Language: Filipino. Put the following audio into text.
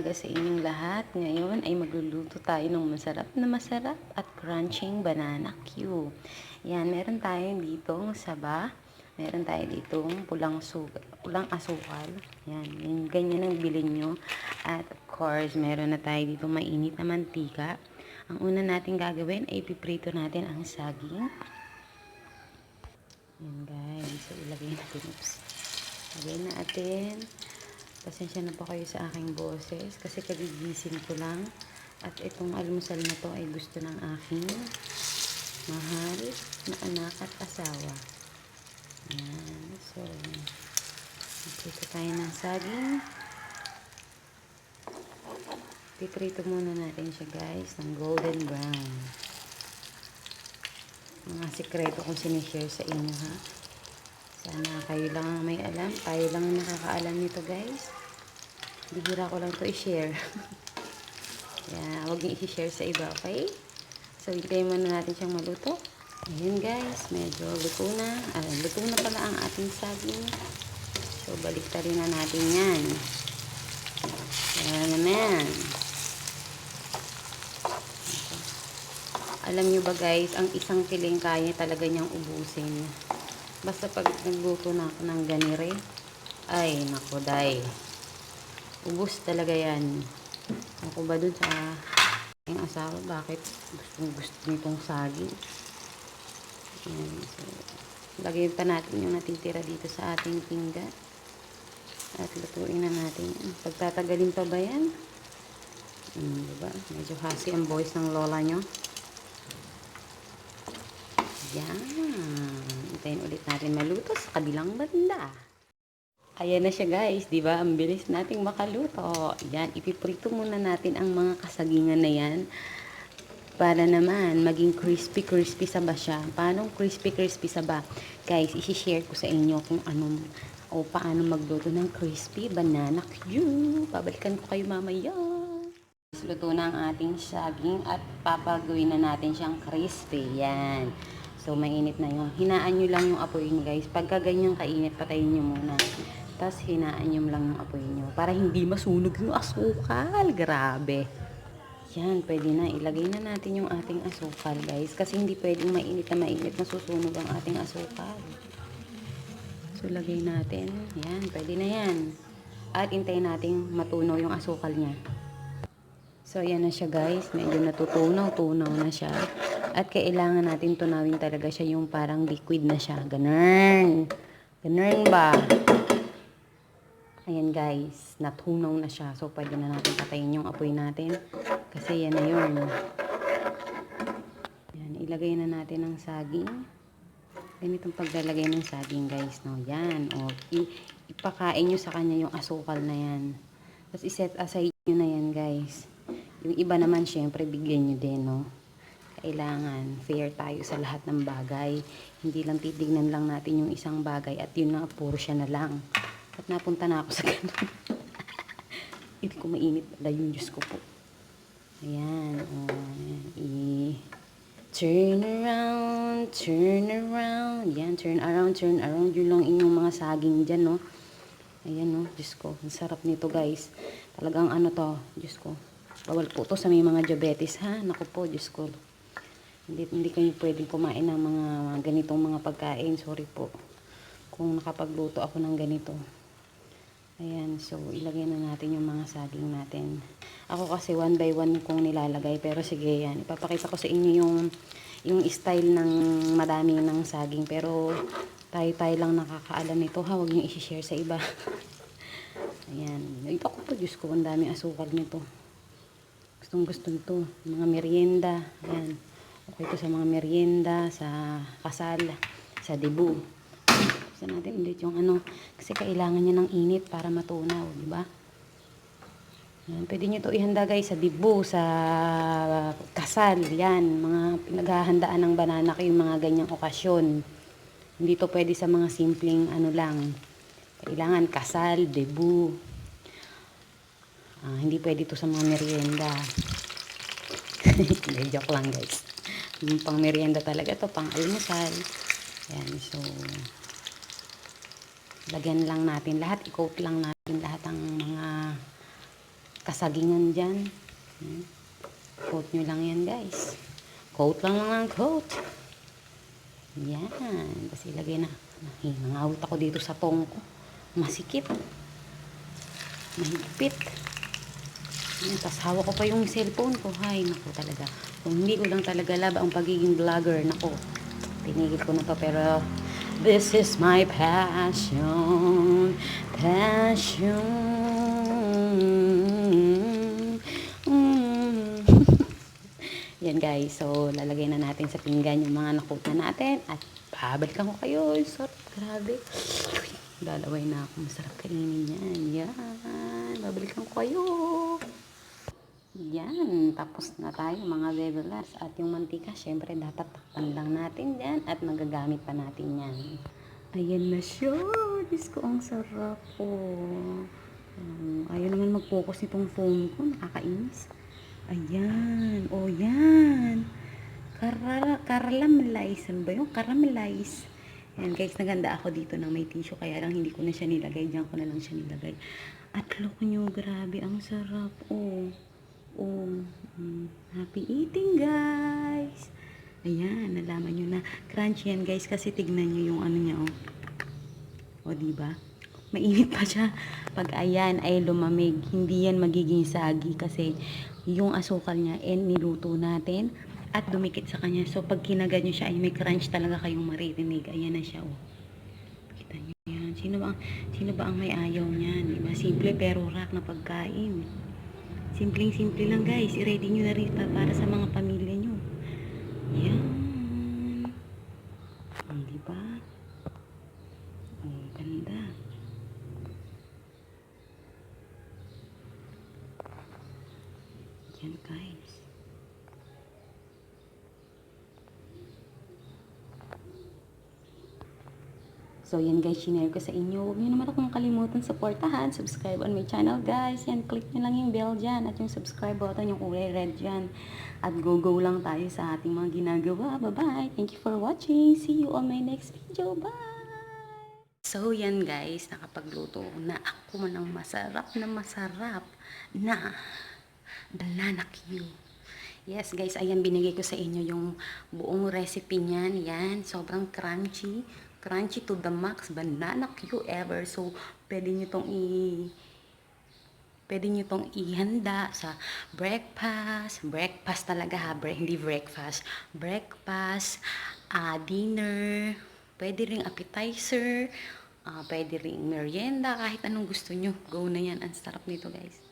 umaga sa inyong lahat. Ngayon ay magluluto tayo ng masarap na masarap at crunching banana Q. Yan, meron tayo ditong saba. Meron tayo ditong pulang, sugar, pulang asukal. Yan, yan, ganyan ang bilhin nyo. At of course, meron na tayo dito mainit na mantika. Ang una natin gagawin ay piprito natin ang saging. Yan guys, so ilagay natin. Oops. Lagay natin. Pasensya na po kayo sa aking boses kasi kagigising ko lang. At itong almusal na to ay gusto ng aking mahal na anak at asawa. Ayan. So, magprito tayo ng saging. Piprito muna natin siya guys ng golden brown. Mga sikreto kong sinishare sa inyo ha. Sana kayo lang ang may alam. Tayo lang ang nakakaalam nito guys. Bihira ko lang to i-share. yeah, huwag niyo i-share sa iba, okay? So, hintayin muna natin siyang maluto. Ayan guys, medyo luto na. Ah, luto na pala ang ating saging. So, balik rin na natin yan. Ayan naman. Alam nyo ba guys, ang isang kiling kaya talaga niyang ubusin. Basta pag nagluto na ako ng ganire, ay nako day. Ubus talaga yan. Ako ba dun sa yung asawa, bakit gusto gusto nitong saging? Yan, so, lagay pa natin yung natitira dito sa ating pinggan. At lutuin na natin. Pagtatagalin pa ba yan? Hmm, diba? Medyo hasi ang voice ng lola nyo. Yan. Hintayin ulit natin maluto sa kabilang banda. Ayan na siya guys, di ba? Ang bilis nating makaluto. Yan, ipiprito muna natin ang mga kasagingan na yan para naman maging crispy crispy sa ba siya. Paano crispy crispy sa ba? Guys, i-share ko sa inyo kung anong o paano magluto ng crispy banana Q. Babalikan ko kayo mamaya. Luto na ang ating saging at papagawin na natin siyang crispy. Yan. So, mainit na yung. Hinaan nyo lang yung apoy nyo, guys. Pagka ganyang kainit, patayin nyo muna. Tapos, hinaan nyo lang yung apoy nyo. Para hindi masunog yung asukal. Grabe. Yan, pwede na. Ilagay na natin yung ating asukal, guys. Kasi hindi pwedeng mainit na mainit na susunog ang ating asukal. So, lagay natin. Yan, pwede na yan. At intayin natin matunaw yung asukal niya. So, ayan na siya guys. Medyo natutunaw-tunaw na siya. At kailangan natin tunawin talaga siya yung parang liquid na siya. Ganun. Ganun ba? Ayan guys. Natunaw na siya. So, pwede na natin patayin yung apoy natin. Kasi yan na yun. Yan. Ilagay na natin ang saging. Ganitong paglalagay ng saging guys. No? Yan. O, ipakain nyo sa kanya yung asukal na yan. Tapos iset aside nyo na yan guys. Yung iba naman syempre bigyan nyo din no. Kailangan fair tayo sa lahat ng bagay. Hindi lang titignan lang natin yung isang bagay at yun na puro siya na lang. At napunta na ako sa ganun. Hindi ko mainit pala yung Diyos ko po. Ayan. Ayan. I turn around, turn around. Yan, turn around, turn around. Yun lang inyong mga saging dyan, no. Ayan, no. Diyos ko. Ang sarap nito, guys. Talagang ano to, Diyos ko. Bawal po to sa may mga diabetes, ha. Naku po, Diyos ko. Hindi, hindi kayo pwedeng kumain ng mga ganitong mga pagkain. Sorry po. Kung nakapagluto ako ng ganito. Ayan, so ilagay na natin yung mga saging natin. Ako kasi one by one kong nilalagay, pero sige yan. Ipapakita ko sa inyo yung, yung style ng madami ng saging. Pero tayo-tayo lang nakakaalam nito ha. Huwag nyo isi-share sa iba. Ayan. Ito ko po, Diyos ko, ang daming asukal nito. Gustong gusto nito. Mga merienda. Ayan. Okay ito sa mga merienda, sa kasal, sa debu. Buksan natin ulit yung ano. Kasi kailangan niya ng init para matunaw, di ba? Yan, pwede nyo to ihanda guys sa dibu, sa kasal, yan. Mga pinaghahandaan ng banana yung mga ganyang okasyon. Hindi to pwede sa mga simpleng ano lang. Kailangan kasal, debu. Ah, hindi pwede to sa mga merienda. Hindi, joke lang guys. Yung pang merienda talaga to, pang almusal. Yan, so lagyan lang natin lahat, i-coat lang natin lahat ng mga kasagingan dyan. Yan. Coat nyo lang yan guys. Coat lang lang ang coat. Yan. Tapos ilagay na. Nangawit ako dito sa tong ko. Masikip. Mahigpit. Tapos hawak ko pa yung cellphone ko. Hay, naku talaga. Kung hindi ko lang talaga lab ang pagiging vlogger, naku. Tinigil ko na to pero this is my passion. Passion. Yan guys, so lalagay na natin sa pinggan yung mga nakot na natin at babalikan ko kayo. Sarap, grabe. Lalaway na ako. Masarap kainin yan. Yan. Babalikan ko kayo. Yan. Tapos na tayo mga bebelars. At yung mantika, syempre dapat takpan lang natin yan at magagamit pa natin yan. Ayan na siya. Diyos ko, ang sarap po. Um, ayaw naman mag-focus itong phone ko. Nakakainis. Ayan. O, yan. Kara, caramelize. Ano ba yung caramelize? Ayan, guys, naganda ako dito na may tissue. Kaya lang hindi ko na siya nilagay. Diyan ko na lang siya nilagay. At look nyo, grabe. Ang sarap. Oh. Oh. Mm, happy eating, guys. Ayan, nalaman nyo na. Crunchy yan, guys. Kasi tignan nyo yung ano niya, oh. O, diba? Mainit pa siya. Pag ayan ay lumamig, hindi yan magiging sagi kasi yung asukal niya eh, niluto natin at dumikit sa kanya. So, pag kinagat nyo siya, ay may crunch talaga kayong maririnig. Ayan na siya, oh. Kita nyo yan. Sino ba ang, sino ba ang may ayaw niyan? Diba? Simple pero rock na pagkain. Simpleng-simple lang, guys. I-ready nyo na rin pa- para sa mga pamilya nyo. Yan. Ang diba? Oh, ganda. Yan guys. So yan guys, shinare ko sa inyo. Huwag niyo naman akong kalimutan supportahan. Subscribe on my channel guys. Yan, click niyo lang yung bell dyan. At yung subscribe button, yung kulay red dyan. At go-go lang tayo sa ating mga ginagawa. Bye-bye. Thank you for watching. See you on my next video. Bye! So yan guys, nakapagluto na ako ng masarap na masarap na Q. Yes guys, ayan binigay ko sa inyo yung buong recipe niyan. Yan, sobrang crunchy. Crunchy to the max. Banana ever. So, pwede nyo tong i... Pwede nyo tong ihanda sa breakfast. Breakfast talaga ha, bre- hindi breakfast. Breakfast, ah, dinner, pwede ring appetizer, ah, pwede ring merienda, kahit anong gusto nyo. Go na yan. Ang sarap nito guys.